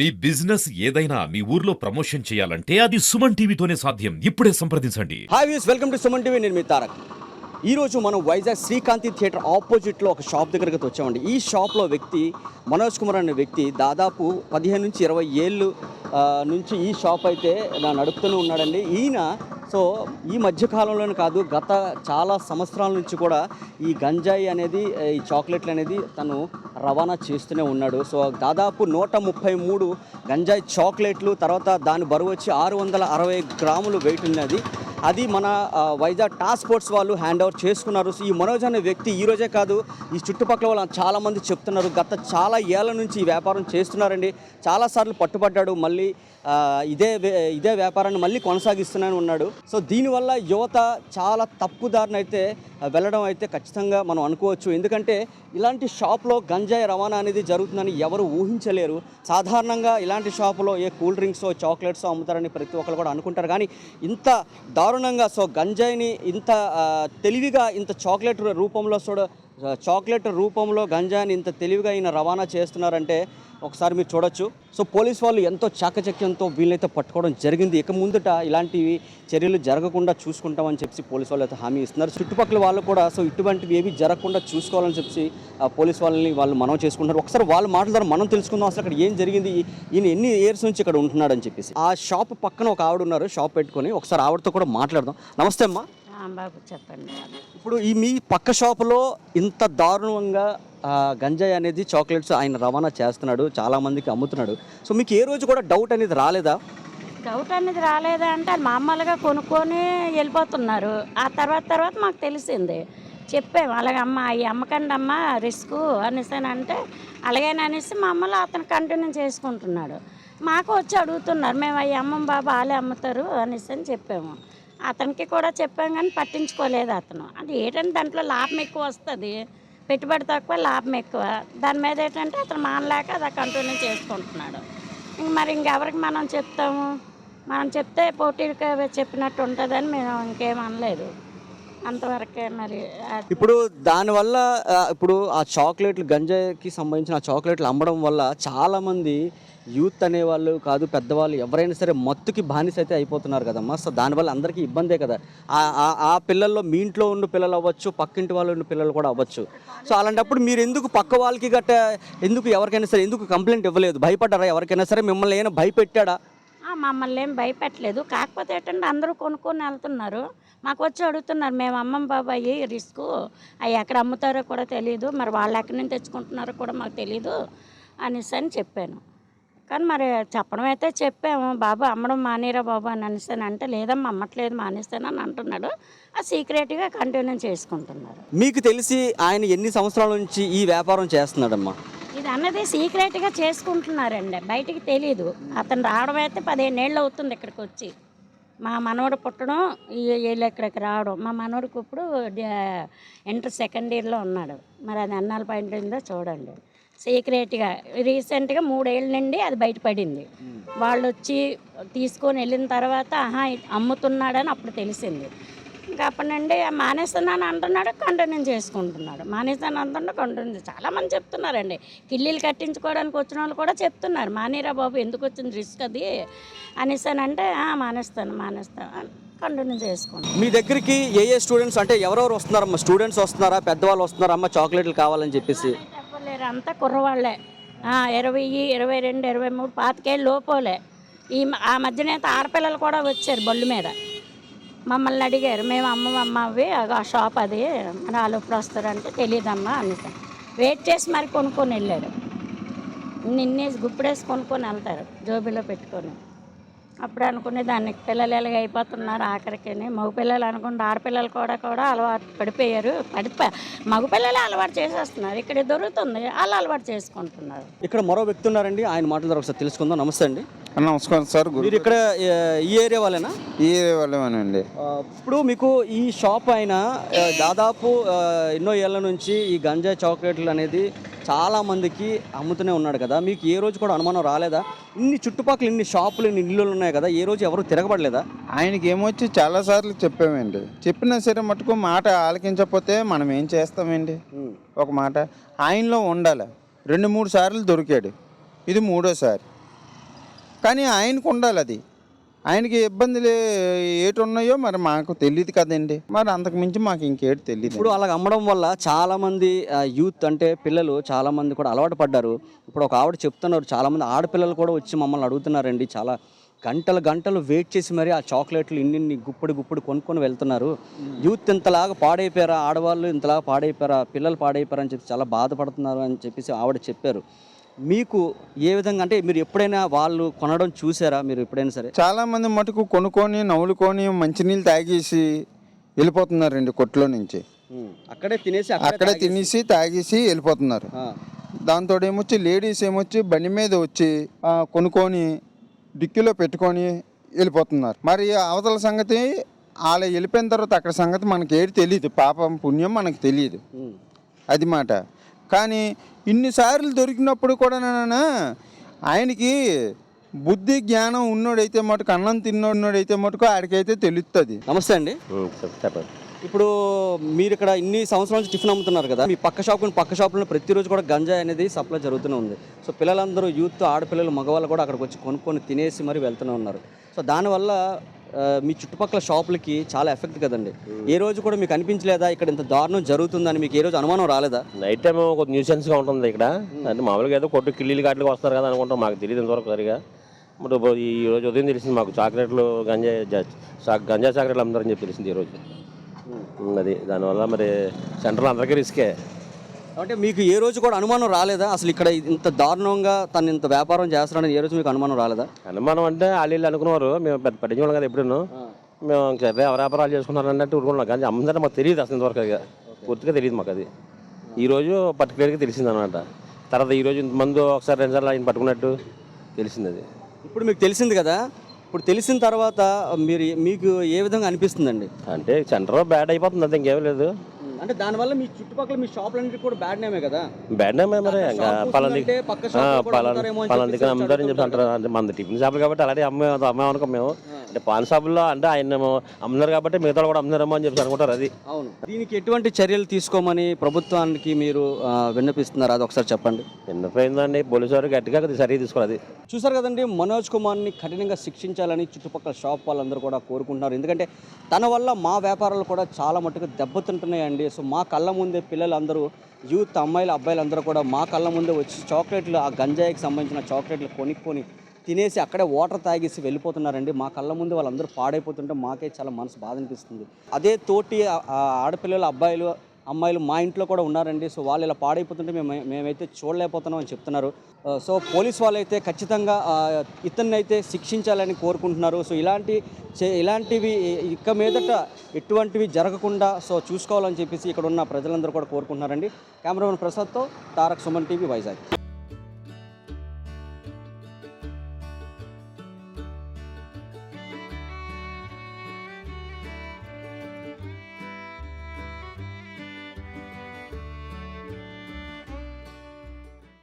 మీ business ఏదైనా మీ ఊర్లో promotion చేయాలంటే అది సుమన్ టీవీతోనే సాధ్యం. ఇప్పుడే సంప్రదించండి. Hi views welcome to Suman TV నేను మీ తారక్. ఈరోజు మనం వైజాగ్ శ్రీకాంతి థియేటర్ ఆపోజిట్లో ఒక షాప్ దగ్గరికి వచ్చామండి. ఈ షాప్లో వ్యక్తి మనోజ్ కుమార్ అనే వ్యక్తి దాదాపు పదిహేను నుంచి ఇరవై ఏళ్ళు నుంచి ఈ షాప్ అయితే నా నడుపుతూనే ఉన్నాడండి. ఈయన సో ఈ మధ్యకాలంలోనే కాదు గత చాలా సంవత్సరాల నుంచి కూడా ఈ గంజాయి అనేది ఈ చాక్లెట్లు అనేది తను రవాణా చేస్తూనే ఉన్నాడు. సో దాదాపు నూట ముప్పై మూడు గంజాయి చాక్లెట్లు తర్వాత దాని బరువు వచ్చి ఆరు వందల అరవై గ్రాములు వెయిట్ ఉన్నది. అది మన వైజాగ్ టాస్క్ ఫోర్స్ వాళ్ళు హ్యాండ్ ఓవర్ చేసుకున్నారు. సో ఈ మనోజ్ అనే వ్యక్తి ఈ రోజే కాదు ఈ చుట్టుపక్కల వాళ్ళు చాలామంది చెప్తున్నారు. గత చాలా ఏళ్ళ నుంచి ఈ వ్యాపారం చేస్తున్నారండి. చాలాసార్లు పట్టుబడ్డాడు. మళ్ళీ ఇదే ఇదే వ్యాపారాన్ని మళ్ళీ కొనసాగిస్తూనే ఉన్నాడు. సో దీనివల్ల యువత చాలా తప్పుదారిన అయితే వెళ్ళడం అయితే ఖచ్చితంగా మనం అనుకోవచ్చు. ఎందుకంటే ఇలాంటి షాప్లో గంజాయి రవాణా అనేది జరుగుతుందని ఎవరు ఊహించలేరు. సాధారణంగా ఇలాంటి షాపులో ఏ కూల్ డ్రింక్స్ చాక్లెట్స్ అమ్ముతారని ప్రతి ఒక్కరు కూడా అనుకుంటారు. కానీ ఇంత దారుణంగా సో గంజాయిని ఇంత తెలివిగా ఇంత చాక్లెట్ రూపంలో చూడ చాక్లెట్ రూపంలో గంజాని ఇంత తెలివిగా ఈయన రవాణా చేస్తున్నారంటే ఒకసారి మీరు చూడొచ్చు. సో పోలీస్ వాళ్ళు ఎంతో చాకచక్యంతో వీళ్ళైతే పట్టుకోవడం జరిగింది. ఇక ముందుట ఇలాంటివి చర్యలు జరగకుండా చూసుకుంటామని చెప్పి పోలీస్ వాళ్ళు అయితే హామీ ఇస్తున్నారు. చుట్టుపక్కల వాళ్ళు కూడా సో ఇటువంటివి ఏవి జరగకుండా చూసుకోవాలని చెప్పి పోలీస్ వాళ్ళని వాళ్ళు మనం చేసుకుంటున్నారు. ఒకసారి వాళ్ళు మాట్లాడారు మనం తెలుసుకుందాం. అసలు అక్కడ ఏం జరిగింది? ఈయన ఎన్ని ఇయర్స్ నుంచి ఇక్కడ ఉంటున్నాడని చెప్పేసి. ఆ షాప్ పక్కన ఒక ఆవిడ ఉన్నారు. షాప్ పెట్టుకొని ఒకసారి ఆవిడతో కూడా మాట్లాడదాం. నమస్తే అమ్మా. బాబు చెప్పండి. ఇప్పుడు ఈ మీ పక్క షాపులో ఇంత దారుణంగా గంజాయి అనేది చాక్లెట్స్ ఆయన రవాణా చేస్తున్నాడు చాలా మందికి అమ్ముతున్నాడు. సో మీకు ఏ రోజు కూడా డౌట్ అనేది రాలేదా? డౌట్ అనేది రాలేదా అంటే మామూలుగా కొనుక్కొని వెళ్ళిపోతున్నారు. ఆ తర్వాత తర్వాత మాకు తెలిసింది. చెప్పాము అలాగే అమ్మ ఈ అమ్మకండి అమ్మ రిస్క్ అనేసి అంటే అలాగేననేసి మమ్మల్ని అతను కంటిన్యూ చేసుకుంటున్నాడు. మాకు వచ్చి అడుగుతున్నారు మేము అవి అమ్మం బాబు వాళ్ళే అమ్ముతారు అనేసి అని చెప్పాము. అతనికి కూడా చెప్పాం కానీ పట్టించుకోలేదు అతను. అది ఏంటంటే దాంట్లో లాభం ఎక్కువ వస్తుంది. పెట్టుబడి తక్కువ లాభం ఎక్కువ. దాని మీద ఏంటంటే అతను మానలేక అది కంటిన్యూ చేసుకుంటున్నాడు. ఇంక మరి ఇంకెవరికి మనం చెప్తాము? మనం చెప్తే పోటీకి చెప్పినట్టు ఉంటుందని మేము ఇంకేం అనలేదు. అంతవరకే మరి ఇప్పుడు దానివల్ల ఇప్పుడు ఆ చాక్లెట్లు గంజాయికి సంబంధించిన ఆ చాక్లెట్లు అమ్మడం వల్ల చాలామంది యూత్ అనేవాళ్ళు కాదు పెద్దవాళ్ళు ఎవరైనా సరే మత్తుకి బానిస అయితే అయిపోతున్నారు కదమ్మా. సో దానివల్ల అందరికీ ఇబ్బందే కదా. ఆ- పిల్లల్లో మీ ఇంట్లో ఉన్న పిల్లలు అవ్వచ్చు పక్కింటి వాళ్ళు ఉన్న పిల్లలు కూడా అవ్వచ్చు. సో అలాంటప్పుడు మీరు ఎందుకు పక్క వాళ్ళకి గట్ట ఎందుకు ఎవరికైనా సరే ఎందుకు కంప్లైంట్ ఇవ్వలేదు? భయపడ్డారా ఎవరికైనా సరే? మిమ్మల్ని ఏమైనా భయపెట్టాడా? మమ్మల్ని ఏం భయపెట్టలేదు. కాకపోతే ఏంటంటే అందరూ కొనుక్కొని వెళ్తున్నారు. మాకు వచ్చి అడుగుతున్నారు మేము అమ్మం బాబాయి రిస్క్. అవి ఎక్కడ అమ్ముతారో కూడా తెలియదు మరి వాళ్ళు ఎక్కడి నుంచి తెచ్చుకుంటున్నారో కూడా మాకు తెలియదు అనేసి అని చెప్పాను. కానీ మరి చెప్పడం అయితే చెప్పాము బాబు అమ్మడం మానేరా బాబు అని అనేసి అని అంటే లేదమ్మా అమ్మట్లేదు మానేస్తాను అని అంటున్నాడు. ఆ సీక్రెట్గా కంటిన్యూ చేసుకుంటున్నారు. మీకు తెలిసి ఆయన ఎన్ని సంవత్సరాల నుంచి ఈ వ్యాపారం చేస్తున్నాడమ్మా? ఇది అన్నది సీక్రెట్గా చేసుకుంటున్నారండి. బయటికి తెలీదు. అతను రావడం అయితే పదిహేను ఏళ్ళు అవుతుంది ఇక్కడికి వచ్చి. మా మనవడు పుట్టడం ఈ వీళ్ళు ఇక్కడికి రావడం. మా మనవడికి ఇప్పుడు ఇంటర్ సెకండ్ ఇయర్లో ఉన్నాడు. మరి అది అన్నాల పాయింట్ ఉందో చూడండి. సీక్రెట్గా. రీసెంట్గా మూడేళ్ళ నుండి అది బయటపడింది. వాళ్ళు వచ్చి తీసుకొని వెళ్ళిన తర్వాత ఆహా అమ్ముతున్నాడని అప్పుడు తెలిసింది. ఇంకా అప్పటి నుండి మానేస్తున్నాను అంటున్నాడు కంటిన్యూ చేసుకుంటున్నాడు. మానేస్తాను అంటుండే కంటిన్యూ చాలామంది చెప్తున్నారండి. కిల్లీలు కట్టించుకోవడానికి వచ్చిన వాళ్ళు కూడా చెప్తున్నారు. మానేరా బాబు ఎందుకు వచ్చింది రిస్క్ అది? అనేసి అని అంటే "ఆ, మానేస్తాను మానేస్తాను కంటిన్యూ చేసుకుంటాను మీ దగ్గరికి ఏ ఏ స్టూడెంట్స్ అంటే ఎవరెవరు వస్తున్నారమ్మా? స్టూడెంట్స్ వస్తున్నారా? పెద్దవాళ్ళు వస్తున్నారా? అమ్మ చాక్లెట్లు కావాలని చెప్పేసి. లేరు అంతా కుర్రవాళ్ళే ఇరవై ఇరవై రెండు ఇరవై మూడు పాతికేళ్ళు లోపోలే. ఈ మ- ఆ మధ్యన అయితే ఆడపిల్లలు కూడా వచ్చారు బళ్ళు మీద. మమ్మల్ని అడిగారు మేము అమ్మ అమ్మ అవి ఆ షాప్ అది మన వాళ్ళు ఎప్పుడు వస్తారంటే తెలియదమ్మా అనేసి. వెయిట్ చేసి మరి కొనుక్కొని వెళ్ళారు. నిన్నేసి గుప్పుడేసి కొనుక్కొని వెళ్తారు జోబీలో పెట్టుకొని. అప్పుడు అనుకునే దానికి పిల్లలు ఎలాగ అయిపోతున్నారు ఆఖరికి మగపిల్లలు అనుకుంటే ఆడపిల్లలు కూడా కూడా అలవాటు పడిపోయారు. పడిపో మగ పిల్లలే అలవాటు చేసేస్తున్నారు. ఇక్కడ దొరుకుతుంది. వాళ్ళు అలవాటు చేసుకుంటున్నారు. ఇక్కడ మరో వ్యక్తి ఉన్నారండి. ఆయన మాటల ద్వారా ఒకసారి తెలుసుకుందాం. నమస్తే అండి. నమస్కారం సార్ మీరు ఇక్కడ ఈ ఏరియా వాళ్ళేనా? ఈ వాళ్ళేమోనండి. ఆ, ఇప్పుడు మీకు ఈ షాప్ ఆయన ఆ, దాదాపు ఎన్నో ఏళ్ళ నుంచి ఈ గంజాయి చాక్లెట్లు అనేది చాలా మందికి అమ్ముతూనే ఉన్నాడు కదా. మీకు ఏ రోజు కూడా అనుమానం రాలేదా? ఇన్ని చుట్టుపక్కల ఇన్ని షాపులు ఇన్ని ఇల్లులు ఉన్నాయి కదా ఏ రోజు ఎవరు తిరగబడలేదా? ఆయనకి ఏమొచ్చి చాలా సార్లు చెప్పామండి. చెప్పినా సరే మటుకు మాట ఆలకించకపోతే మనం ఏం చేస్తామండి? ఒక మాట ఆయనలో ఉండాలి. రెండు మూడు సార్లు దొరికాడు. ఇది మూడోసారి. కానీ ఆయనకు ఉండాలి అది. ఆయనకి ఇబ్బందులు ఏటి ఉన్నాయో మరి మాకు తెలియదు కదండి. మరి అంతకు మించి మాకు ఇంకేటి తెలియదు ఇప్పుడు అలా అమ్మడం వల్ల చాలామంది యూత్ అంటే పిల్లలు చాలామంది కూడా అలవాటు పడ్డారు. ఇప్పుడు ఒక ఆవిడ చెప్తున్నారు చాలామంది ఆడపిల్లలు కూడా వచ్చి మమ్మల్ని అడుగుతున్నారండి. చాలా గంటలు గంటలు వెయిట్ చేసి మరి ఆ చాక్లెట్లు ఇన్నిన్ని గుప్పుడు గుప్పుడు కొనుక్కొని వెళ్తున్నారు. యూత్ ఇంతలాగా పాడైపోయారా? ఆడవాళ్ళు ఇంతలాగా పాడైపోయారా? పిల్లలు పాడైపోయారా అని చెప్పి చాలా బాధపడుతున్నారు అని చెప్పేసి ఆవిడ చెప్పారు. మీకు ఏ విధంగా అంటే మీరు ఎప్పుడైనా వాళ్ళు కొనడం చూసారా? మీరు ఎప్పుడైనా సరే? చాలా మంది మటుకు కొనుక్కొని నవ్వులుకొని మంచినీళ్ళు తాగేసి వెళ్ళిపోతున్నారండి కొట్లో నుంచి. అక్కడే తినేసి అక్కడే తినేసి తాగేసి వెళ్ళిపోతున్నారు. దాంతో ఏమొచ్చి లేడీస్ ఏమొచ్చి బండి మీద వచ్చి కొనుక్కొని డిక్కీలో పెట్టుకొని వెళ్ళిపోతున్నారు. మరి అవతల సంగతి వాళ్ళ వెళ్ళిపోయిన తర్వాత అక్కడ సంగతి మనకి ఏది తెలియదు పాపం పుణ్యం మనకు తెలియదు. అది మాట. కానీ ఇన్నిసార్లు దొరికినప్పుడు కూడా నాన్న ఆయనకి బుద్ధి జ్ఞానం ఉన్నోడైతే మటుకు అన్నం తిన్నోడైతే మటుకు ఆడికైతే తెలుస్తుంది నమస్తే అండి. చెప్పండి. ఇప్పుడు మీరు ఇక్కడ ఇన్ని సంవత్సరాల నుంచి టిఫిన్ అమ్ముతున్నారు కదా మీ పక్క షాప్ పక్క షాపులో ప్రతిరోజు కూడా గంజాయి అనేది సప్లై జరుగుతూనే ఉంది. సో పిల్లలందరూ యూత్ ఆడపిల్లలు మగవాళ్ళు కూడా అక్కడికి వచ్చి కొనుక్కొని తినేసి మరి వెళ్తూనే ఉన్నారు. సో దానివల్ల మీ చుట్టుపక్కల షాపులకి చాలా ఎఫెక్ట్ కదండి. ఏ రోజు కూడా మీకు అనిపించలేదా? ఇక్కడ ఇంత దారుణం జరుగుతుందని మీకు ఏ రోజు అనుమానం రాలేదా? నైట్ టైం ఒక న్యూసెన్స్గా ఉంటుంది ఇక్కడ. అంటే మామూలుగా ఏదో కొట్టు కిల్లీలు కాట్లకి వస్తారు కదా అనుకుంటాం. మాకు తెలియదు ఇంతవరకు సరిగా. మరి ఈ రోజు ఉదయం తెలిసింది మాకు చాక్లెట్లు గంజా గంజా చాక్లెట్లు అమ్ముతారని చెప్పి తెలిసింది ఈరోజు అది దానివల్ల మరి సెంటర్లో అందరికీ రిస్కే. అంటే మీకు ఏ రోజు కూడా అనుమానం రాలేదా? అసలు ఇక్కడ ఇంత దారుణంగా తను ఇంత వ్యాపారం చేస్తున్నాడని ఏ రోజు మీకు అనుమానం రాలేదా? అనుమానం అంటే వాళ్ళు అనుకున్నారు మేము పెద్ద పట్టించుకోవాలి కదా ఎప్పుడూ మేము ఎవరు వ్యాపారాలు చేసుకున్నారు అన్నట్టు ఊరుకున్నాం. కానీ అమ్ముతారంటే మాకు తెలియదు అసలు ఇంతవరకు ఇక పూర్తిగా తెలియదు మాకు అది. ఈ రోజు పర్టికులర్గా తెలిసింది అనమాట తర్వాత ఈ రోజు ఇంతమంది ఒకసారి రెండు సార్లు ఆయన పట్టుకున్నట్టు తెలిసింది అది. ఇప్పుడు మీకు తెలిసింది కదా? ఇప్పుడు తెలిసిన తర్వాత మీరు మీకు ఏ విధంగా అనిపిస్తుందండి? అంటే సెంటర్ బ్యాడ్ అయిపోతుంది అంతే ఇంకేం లేదు. అంటే దానివల్ల మీ చుట్టుపక్కల మీ షాపులన్నిటి కూడా బ్యాడ్ నేమే కదా? బ్యాడ్ నేమ్ మరి పలాంది పలాంది అమ్ముతారని చెప్పి అంటారు. అంటే మన టిఫిన్ షాపులు కాబట్టి అలాగే అమ్మే అమ్మామనుకో మేము. అంటే పాన్ షాపుల్లో అంటే ఆయన అమ్ముతున్నారు కాబట్టి మిగతా కూడా అమ్ముతారేమో అని చెప్పి అనుకుంటారు అది. అవును. దీనికి ఎటువంటి చర్యలు తీసుకోమని ప్రభుత్వానికి మీరు విన్నపిస్తున్నారు? అది ఒకసారి చెప్పండి. ఎండిపోయిందండి పోలీసు వారు గట్టిగా సరిగా తీసుకోవాలి అది. చూసారు కదండి మనోజ్ కుమార్ని కఠినంగా శిక్షించాలని చుట్టుపక్కల షాప్ వాళ్ళందరూ కూడా కోరుకుంటున్నారు. ఎందుకంటే తన వల్ల మా వ్యాపారాలు కూడా చాలా మట్టుకు దెబ్బతింటున్నాయండి. సో మా కళ్ళ ముందే పిల్లలందరూ యూత్ అమ్మాయిలు అబ్బాయిలు అందరూ కూడా మా కళ్ళ ముందే వచ్చి చాక్లెట్లు ఆ గంజాయికి సంబంధించిన చాక్లెట్లు కొనుక్కొని తినేసి అక్కడే వాటర్ తాగేసి వెళ్ళిపోతున్నారండి. మా కళ్ళ ముందు వాళ్ళందరూ పాడైపోతుంటే మాకే చాలా మనసు బాధ అనిపిస్తుంది అదే తోటి ఆడపిల్లలు అబ్బాయిలు అమ్మాయిలు మా ఇంట్లో కూడా ఉన్నారండి. సో వాళ్ళు ఇలా పాడైపోతుంటే మేము మేమైతే చూడలేకపోతున్నాం అని చెప్తున్నారు. సో పోలీస్ వాళ్ళైతే ఖచ్చితంగా ఇతన్ని అయితే శిక్షించాలని కోరుకుంటున్నారు. సో ఇలాంటి చే- ఇలాంటివి ఇక మీదట ఎటువంటివి జరగకుండా సో చూసుకోవాలని చెప్పేసి ఇక్కడ ఉన్న ప్రజలందరూ కూడా కోరుకుంటున్నారండి. కెమెరామెన్ ప్రసాద్తో తారక్ సుమన్ టీవీ వైజాగ్.